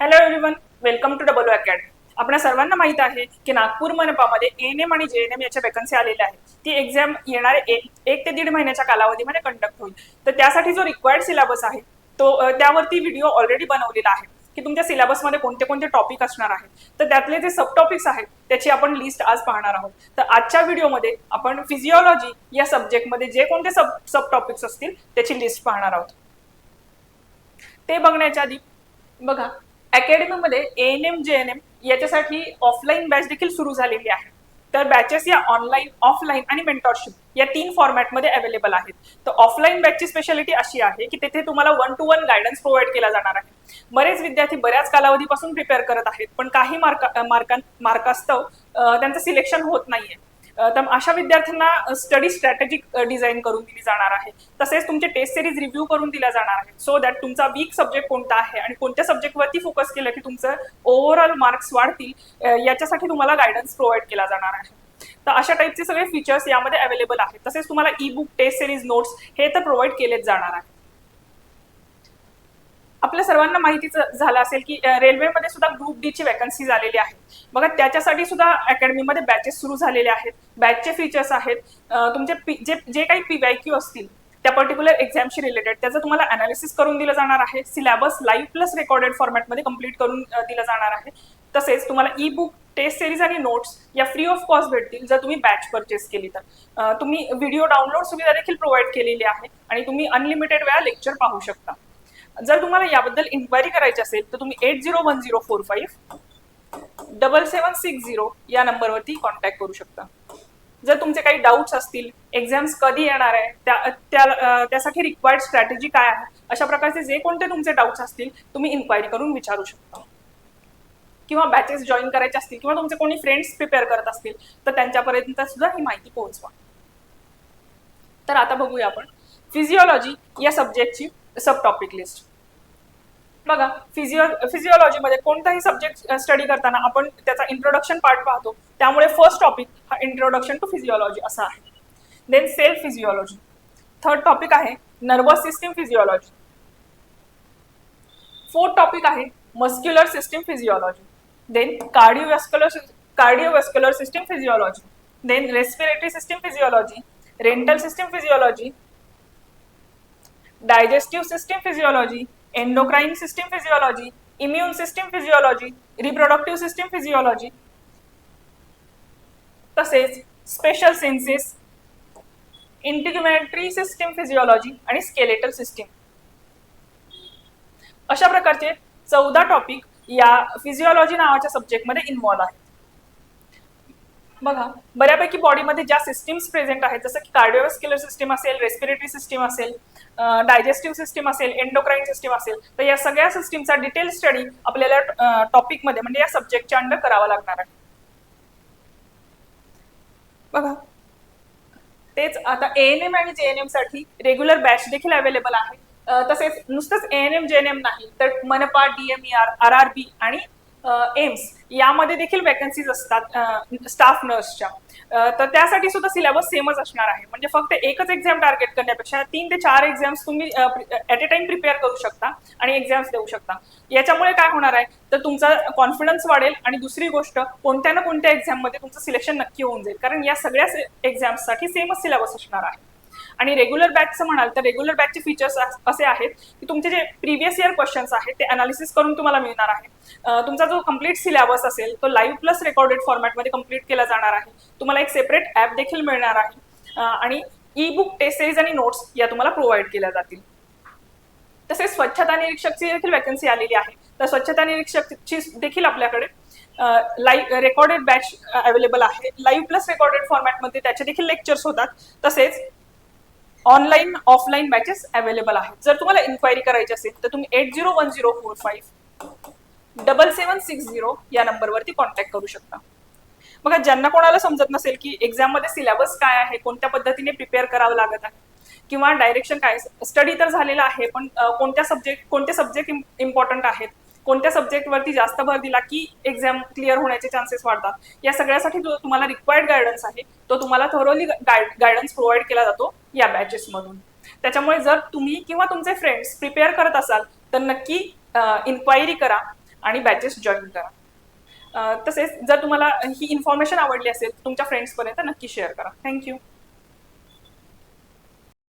Hello everyone welcome to double academy आपल्या सर्वांना माहीत आहे की नागपूर मनपामध्ये एन एम आणि जे एन एम याच्या वेकन्सी आलेल्या आहेत. ती एक्झाम येणाऱ्या एक ते दीड महिन्याच्या कालावधीमध्ये कंडक्ट होईल. तर त्यासाठी जो रिक्वायर्ड सिलेबस आहे तो त्यावरती व्हिडिओ ऑलरेडी बनवलेला आहे की तुमच्या सिलेबसमध्ये कोणते कोणते टॉपिक असणार आहेत. तर त्यातले जे सब टॉपिक्स आहेत त्याची आपण लिस्ट आज पाहणार आहोत. तर आजच्या व्हिडिओमध्ये आपण फिजिओलॉजी या सब्जेक्टमध्ये जे कोणते सब सब टॉपिक्स असतील त्याची लिस्ट पाहणार आहोत. ते बघण्याच्या आधी बघा अकॅडमीमध्ये N M J N M याच्यासाठी ऑफलाईन बॅच देखील सुरू झालेली आहे. तर बॅचेस या ऑनलाईन ऑफलाईन आणि मेंटॉरशिप या तीन फॉर्मॅटमध्ये अवेलेबल आहेत. तर ऑफलाईन बॅचची स्पेशालिटी अशी आहे की तेथे तुम्हाला one to one guidance provide केला जाणार आहे. बरेच विद्यार्थी बऱ्याच कालावधीपासून प्रिपेअर करत आहेत पण काही मार्का मार्का मार्कास्तव त्यांचं सिलेक्शन होत नाहीये. तर अशा विद्यार्थ्यांना स्टडी स्ट्रॅटेजिक डिझाईन करून दिली जाणार आहे. तसेच तुमचे टेस्ट सिरीज रिव्ह्यू करून दिल्या जाणार आहेत. सो दॅट तुमचा वीक सब्जेक्ट कोणता आहे आणि कोणत्या सब्जेक्टवरती फोकस केलं की तुमचं ओव्हरऑल मार्क्स वाढतील याच्यासाठी तुम्हाला गायडन्स प्रोव्हाइड केला जाणार आहे. तर अशा टाईपचे सगळे फीचर्स यामध्ये अवेलेबल आहेत. तसेच तुम्हाला E book test series notes हे तर प्रोव्हाइड केलेच जाणार आहे. आपल्या सर्वांना माहितीच झालं असेल की रेल्वेमध्ये सुद्धा ग्रुप डी ची वॅकन्सी झालेली आहे बघा त्याच्यासाठी सुद्धा अकॅडमीमध्ये बॅचेस सुरू झालेले आहेत. बॅचचे फीचर्स आहेत. तुमचे जे जे काही पी वाय क्यू असतील त्या पर्टिक्युलर एक्झामशी रिलेटेड त्याचं तुम्हाला अनालिसिस करून दिलं जाणार आहे. सिलेबस लाईव्ह प्लस रेकॉर्डेड फॉर्मॅटमध्ये कंप्लीट करून दिलं जाणार आहे. तसेच तुम्हाला ई बुक टेस्ट सिरीज आणि नोट्स या फ्री ऑफ कॉस्ट भेटतील जर तुम्ही बॅच परचेस केली तर. तुम्ही व्हिडिओ डाउनलोड सुविधा देखील प्रोव्हाइड केलेली आहे आणि तुम्ही अनलिमिटेड वेळा लेक्चर पाहू शकता. जर तुम्हाला याबद्दल इन्क्वायरी करायची असेल तर तुम्ही eight zero one zero four five double seven six zero या नंबरवरती कॉन्टॅक्ट करू शकता. जर तुमचे काही डाऊट्स असतील एक्झाम्स कधी येणार आहे त्या त्यासाठी रिक्वायर्ड स्ट्रॅटेजी काय आहे अशा प्रकारचे जे कोणते तुमचे डाऊट्स असतील तुम्ही इन्क्वायरी करून विचारू शकता. किंवा बॅचेस जॉईन करायचे असतील किंवा तुमचे कोणी फ्रेंड्स प्रिपेअर करत असतील तर त्यांच्यापर्यंत सुद्धा ही माहिती पोहोचवा. तर आता बघूया आपण. फिजिओलॉजी या सब्जेक्टची सब टॉपिक लिस्ट बघा फिजिओ फिजिओलॉजीमध्ये कोणताही सब्जेक्ट स्टडी करताना आपण त्याचा इंट्रोडक्शन पार्ट पाहतो. त्यामुळे फर्स्ट टॉपिक हा इंट्रोडक्शन टू फिजिओलॉजी असा आहे. Then cell physiology third topic आहे nervous system physiology fourth topic आहे muscular system physiology then cardiovascular cardiovascular system physiology then respiratory system physiology renal system physiology digestive system physiology endocrine system physiology immune system physiology reproductive system physiology तसेच special senses integumentary system physiology आणि skeletal system. अशा प्रकारचे चौदा topic या physiology नावाच्या सब्जेक्टमध्ये involve आहेत. बघा बऱ्यापैकी बॉडीमध्ये ज्या सिस्टीम्स प्रेझेंट आहेत जसं की कार्डिओव्हॅस्क्युलर सिस्टीम असेल रेस्पिरेटरी सिस्टीम असेल डायजेस्टिव्ह सिस्टीम असेल एंडोक्राईन सिस्टीम असेल तर या सगळ्या सिस्टीमचा डिटेल स्टडी आपल्याला टॉपिकमध्ये म्हणजे या सब्जेक्टच्या अंडर करावा लागणार आहे. बघा तेच आता एएनएम आणि जेएनएमसाठी रेग्युलर बॅच देखील अवेलेबल आहे. तसेच नुसतंच ANM N M J N M नाही तर मनपा डीएमईआर आर आर बी आणि एम्स यामध्ये देखील वॅकन्सीज असतात स्टाफ नर्सच्या तर त्यासाठी सुद्धा सिलेबस सेमच असणार आहे. म्हणजे फक्त एकच एक्झाम टार्गेट करण्यापेक्षा तीन ते चार एक्झाम्स तुम्ही ॲट ए टाइम प्रिपेअर करू शकता आणि एक्झाम्स देऊ शकता. याच्यामुळे काय होणार आहे? तर तुमचा कॉन्फिडन्स वाढेल आणि दुसरी गोष्ट कोणत्या ना कोणत्या एक्झाममध्ये तुमचं सिलेक्शन नक्की होऊन जाईल. कारण या सगळ्या एक्झाम्ससाठी सेमच सिलेबस असणार आहे. आणि रेग्युलर बॅचचं म्हणाल तर रेग्युलर बॅचचे फीचर्स असे आहेत की तुमचे जे प्रिव्हियस इयर क्वेश्चन्स आहेत ते अनालिसिस करून तुम्हाला मिळणार आहे. तुमचा जो कंप्लीट सिलेबस असेल तो लाईव्ह प्लस रेकॉर्डेड फॉर्मॅटमध्ये कंप्लीट केला जाणार आहे. तुम्हाला एक सेपरेट ॲप देखील मिळणार आहे. आणि ई बुक टेस्ट सिरीज आणि नोट्स या तुम्हाला प्रोव्हाइड केल्या जातील. तसेच स्वच्छता निरीक्षकची देखील वॅकन्सी आलेली आहे. तर स्वच्छता निरीक्षकची देखील आपल्याकडे लाईव्ह रेकॉर्डेड बॅच अवेलेबल आहे. लाईव्ह प्लस रेकॉर्डेड फॉर्मॅटमध्ये त्याचे देखील लेक्चर्स होतात. तसेच ऑनलाईन ऑफलाईन बॅचेस अवेलेबल आहेत. जर तुम्हाला इन्क्वायरी करायची असेल तर तुम्ही eight zero one zero four five double seven six zero या नंबरवरती कॉन्टॅक्ट करू शकता. बघा ज्यांना कोणाला समजत नसेल की एक्झाममध्ये सिलेबस काय आहे कोणत्या पद्धतीने प्रिपेअर करावं लागत आहे किंवा डायरेक्शन काय स्टडी तर झालेला आहे पण कोणत्या सब्जेक्ट कोणते सब्जेक्ट इम्पॉर्टंट आहेत कोणत्या सब्जेक्टवरती जास्त भर दिला की एक्झाम क्लिअर होण्याचे चान्सेस वाढतात या सगळ्यासाठी जो तुम्हाला रिक्वायर्ड गायडन्स आहे तो तुम्हाला थोरोली गायडन्स प्रोव्हाइड केला जातो. या बॅचेसमधून त्याच्यामुळे जर तुम्ही किंवा तुमचे फ्रेंड्स प्रिपेअर करत असाल तर नक्की इन्क्वायरी करा आणि बॅचेस जॉईन करा. तसेच जर तुम्हाला ही इन्फॉर्मेशन आवडली असेल तुमच्या फ्रेंड्सपर्यंत नक्की शेअर करा. थँक्यू